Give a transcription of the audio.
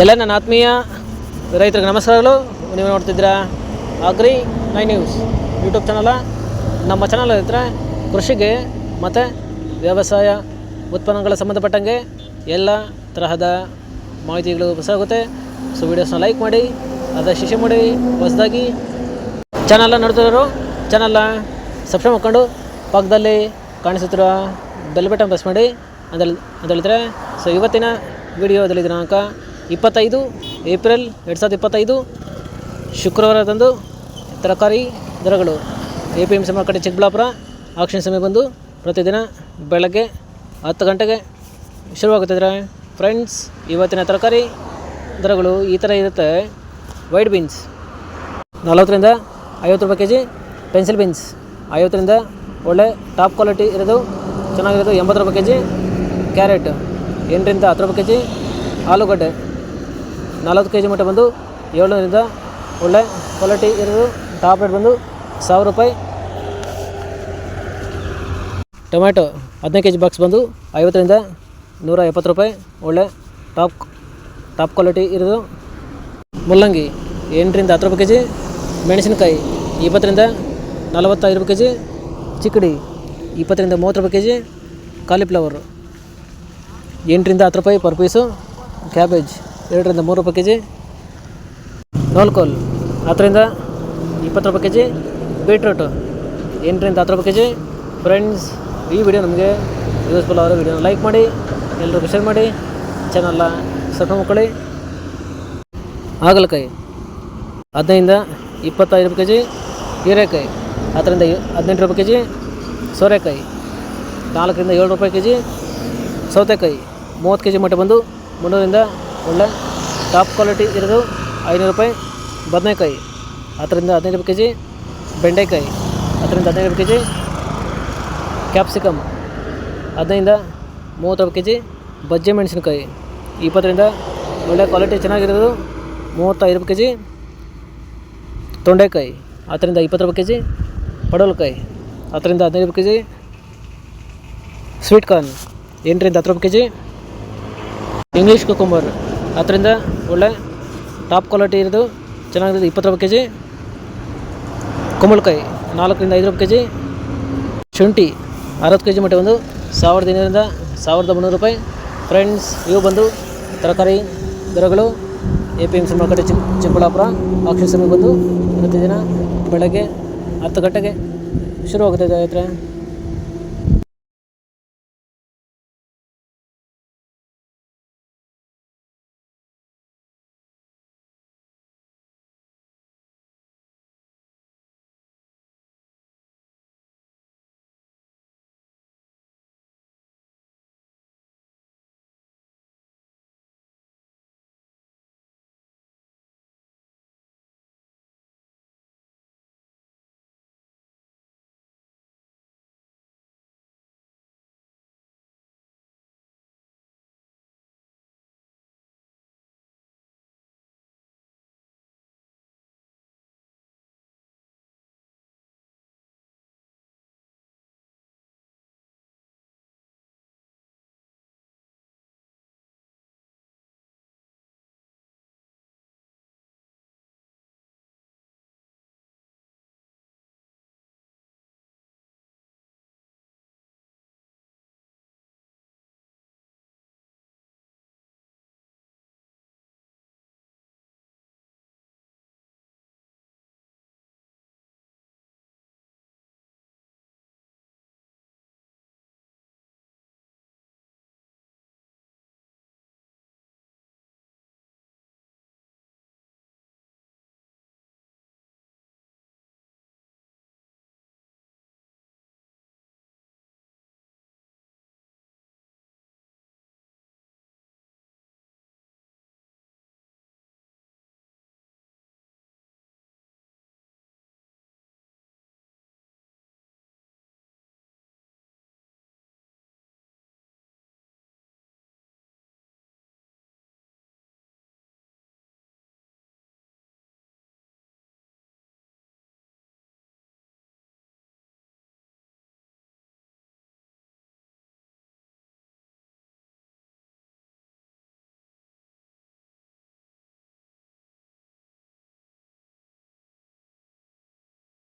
ಎಲ್ಲ ನನ್ನ ಆತ್ಮೀಯ ರೈತರಿಗೆ ನಮಸ್ಕಾರಗಳು. ನೀವು ನೋಡ್ತಿದ್ದೀರಾ ಅಗ್ರಿ ನೈ ನ್ಯೂಸ್ ಯೂಟ್ಯೂಬ್ ಚಾನಲ. ನಮ್ಮ ಚಾನಲ್ ಹತ್ರ ಕೃಷಿಗೆ ಮತ್ತು ವ್ಯವಸಾಯ ಉತ್ಪನ್ನಗಳ ಸಂಬಂಧಪಟ್ಟಂಗೆ ಎಲ್ಲ ತರಹದ ಮಾಹಿತಿಗಳು ಹೊಸಾಗುತ್ತೆ ಸೊ ವೀಡಿಯೋಸ್ನ ಲೈಕ್ ಮಾಡಿ, ಅದರ ಶಿಶೆ ಮಾಡಿ, ಹೊಸದಾಗಿ ಚಾನಲ್ನ ನೋಡ್ತಿರೋರು, ಚಾನಲ್ನ ಸಬ್ಸ್ಕ್ರೈಬ್ ಮಾಡ್ಕೊಂಡು ಪಕ್ಕದಲ್ಲಿ ಕಾಣಿಸುತ್ತಿರುವ ಬೆಲ್ ಬಟನ್ ಪ್ರೆಸ್ ಮಾಡಿ. ಅಂತ ಅಂತೇಳಿದರೆ ಸೊ ಇವತ್ತಿನ ವಿಡಿಯೋದಲ್ಲಿ ದಿನಾಂಕ ಇಪ್ಪತ್ತೈದು, ಏಪ್ರಿಲ್ ಎರಡು ಸಾವಿರದ ಇಪ್ಪತ್ತೈದು ಶುಕ್ರವಾರದಂದು ತರಕಾರಿ ದರಗಳು. ಎ ಪಿ ಎಂ ಸಿ ಮಾರುಕಟ್ಟೆ ಚಿಕ್ಕಬಳ್ಳಾಪುರ, ಆಕ್ಷನ್ ಸಮಯ ಬಂದು ಪ್ರತಿದಿನ ಬೆಳಗ್ಗೆ ಹತ್ತು ಗಂಟೆಗೆ ಶುರುವಾಗುತ್ತಿದ್ರೆ ಫ್ರೆಂಡ್ಸ್. ಇವತ್ತಿನ ತರಕಾರಿ ದರಗಳು ಈ ಥರ ಇರುತ್ತೆ. ವೈಟ್ ಬೀನ್ಸ್ ನಲವತ್ತರಿಂದ ಐವತ್ತು ರೂಪಾಯಿ ಕೆ ಜಿ ಪೆನ್ಸಿಲ್ ಬೀನ್ಸ್ ಐವತ್ತರಿಂದ ಒಳ್ಳೆ ಟಾಪ್ ಕ್ವಾಲಿಟಿ ಇರೋದು, ಚೆನ್ನಾಗಿರೋದು ಎಂಬತ್ತು ರೂಪಾಯಿ ಕೆ ಜಿ ಕ್ಯಾರೆಟ್ ಎಂಟರಿಂದ ಹತ್ತು ರೂಪಾಯಿ ಕೆ ಜಿ ಆಲೂಗಡ್ಡೆ ನಲವತ್ತು ಕೆ ಜಿ ಮಟ್ಟ ಬಂದು ಏಳ್ನೂರಿಂದ ಒಳ್ಳೆ ಕ್ವಾಲಿಟಿ ಇರೋದು. ಟಾಪ್ ರೇಟ್ ಬಂದು ಸಾವಿರ ರೂಪಾಯಿ. ಟೊಮ್ಯಾಟೊ ಹದಿನೈದು ಕೆ ಜಿ ಬಾಕ್ಸ್ ಬಂದು ಐವತ್ತರಿಂದ ನೂರ ಎಪ್ಪತ್ತು ರೂಪಾಯಿ. ಒಳ್ಳೆ ಟಾಪ್ ಟಾಪ್ ಕ್ವಾಲಿಟಿ ಇರೋದು. ಮುಲ್ಲಂಗಿ ಎಂಟರಿಂದ ಹತ್ತು ರೂಪಾಯಿ ಕೆ ಜಿ ಮೆಣಸಿನಕಾಯಿ ಇಪ್ಪತ್ತರಿಂದ ನಲವತ್ತೈದು ರೂಪಾಯಿ ಕೆ ಜಿ ಚಿಕ್ಕಡಿ ಇಪ್ಪತ್ತರಿಂದ ಮೂವತ್ತು ರೂಪಾಯಿ ಕೆ ಜಿ ಕಾಲಿಫ್ಲವರು ಎಂಟರಿಂದ ಹತ್ತು ರೂಪಾಯಿ ಪರ್ ಪೀಸು ಕ್ಯಾಬೇಜ್ ಎರಡರಿಂದ ಮೂರು ರೂಪಾಯಿ ಕೆ ಜಿ ನೋಲ್ಕೋಲ್ ಹತ್ತರಿಂದ ಇಪ್ಪತ್ತು ರೂಪಾಯಿ ಕೆ ಜಿ ಬೀಟ್ರೂಟು ಎಂಟರಿಂದ ಹತ್ತು ರೂಪಾಯಿ ಕೆ ಜಿ ಫ್ರೆಂಡ್ಸ್ ಈ ವಿಡಿಯೋ ನಮಗೆ ಯೂಸ್ಫುಲ್ ಆರೋ ವಿಡಿಯೋನ ಲೈಕ್ ಮಾಡಿ ಎಲ್ಲರಿಗೂ ಶೇರ್ ಮಾಡಿ ಚಾನಲ್ನ ಸಬ್ಸ್ಕ್ರೈಬ್ ಮಾಡ್ಕೊಳ್ಳಿ. ಹಾಗಲಕಾಯಿ ಹದಿನೈದಿಂದ ಇಪ್ಪತ್ತೈದು ರೂಪಾಯಿ ಕೆ ಜಿ ಹೀರೆಕಾಯಿ, ಹತ್ತರಿಂದ ಹದಿನೆಂಟು ರೂಪಾಯಿ ಕೆ ಜಿ ಸೋರೆಕಾಯಿ, ನಾಲ್ಕರಿಂದ ಏಳು ರೂಪಾಯಿ ಕೆ ಜಿ ಸೌತೆಕಾಯಿ, ಮೂವತ್ತು ಕೆ ಜಿ ಮಟ್ಟ ಬಂದು ಮುನ್ನೂರಿಂದ ಒಳ್ಳೆ ಟಾಪ್ ಕ್ವಾಲಿಟಿ ಇರೋದು ಐನೂರು ರೂಪಾಯಿ ಬದನೆಕಾಯಿ. ಹತ್ತರಿಂದ ಹದಿನೈದು ರೂಪಾಯಿ ಕೆ ಜಿ ಬೆಂಡೆಕಾಯಿ. ಹತ್ತರಿಂದ ಹದಿನೈದು ರೂಪಾಯಿ ಕೆ ಜಿ ಕ್ಯಾಪ್ಸಿಕಮ್. ಹದಿನೈದಿಂದ ಮೂವತ್ತು ರೂಪಾಯಿ ಕೆ ಜಿ ಬಜ್ಜೆ ಮೆಣಸಿನಕಾಯಿ. ಇಪ್ಪತ್ತರಿಂದ ಒಳ್ಳೆ ಕ್ವಾಲಿಟಿ ಚೆನ್ನಾಗಿರೋದು ಮೂವತ್ತೈದು ರೂಪಾಯಿ ಕೆ ಜಿ ತೊಂಡೆಕಾಯಿ. ಹತ್ತರಿಂದ ಇಪ್ಪತ್ತು ರೂಪಾಯಿ ಕೆ ಜಿ ಪಡವಲಕಾಯಿ. ಹತ್ತರಿಂದ ಹದಿನೈದು ರೂಪಾಯಿ ಕೆ ಜಿ ಸ್ವೀಟ್ ಕಾರ್ನ್. ಎಂಟರಿಂದ ಹತ್ತು ರೂಪಾಯಿ ಕೆ ಜಿ ಇಂಗ್ಲೀಷ್ ಕುಕುಂಬರ್ ಹತ್ತರಿಂದ ಒಳ್ಳೆ ಟಾಪ್ ಕ್ವಾಲಿಟಿ ಇರೋದು, ಚೆನ್ನಾಗಿರೋದು ಇಪ್ಪತ್ತು ರೂಪಾಯಿ ಕೆ ಜಿ ಕುಂಬಳಕಾಯಿ ನಾಲ್ಕರಿಂದ ಐದು ರೂಪಾಯಿ ಕೆ ಜಿ ಶುಂಠಿ ಅರವತ್ತು ಕೆ ಜಿ ಮಟ್ಟ ಒಂದು ಸಾವಿರದ ಇನ್ನೂರಿಂದ ಸಾವಿರದ ಮುನ್ನೂರು ರೂಪಾಯಿ. ಫ್ರೆಂಡ್ಸ್, ಇವು ಬಂದು ತರಕಾರಿ ದರಗಳು, A P M C market Chikka Chikkaballapur auction ಬಂದು ಪ್ರತಿದಿನ ಬೆಳಗ್ಗೆ ಹತ್ತು ಗಂಟೆಗೆ ಶುರುವಾಗುತ್ತೆ ರೈತರೆ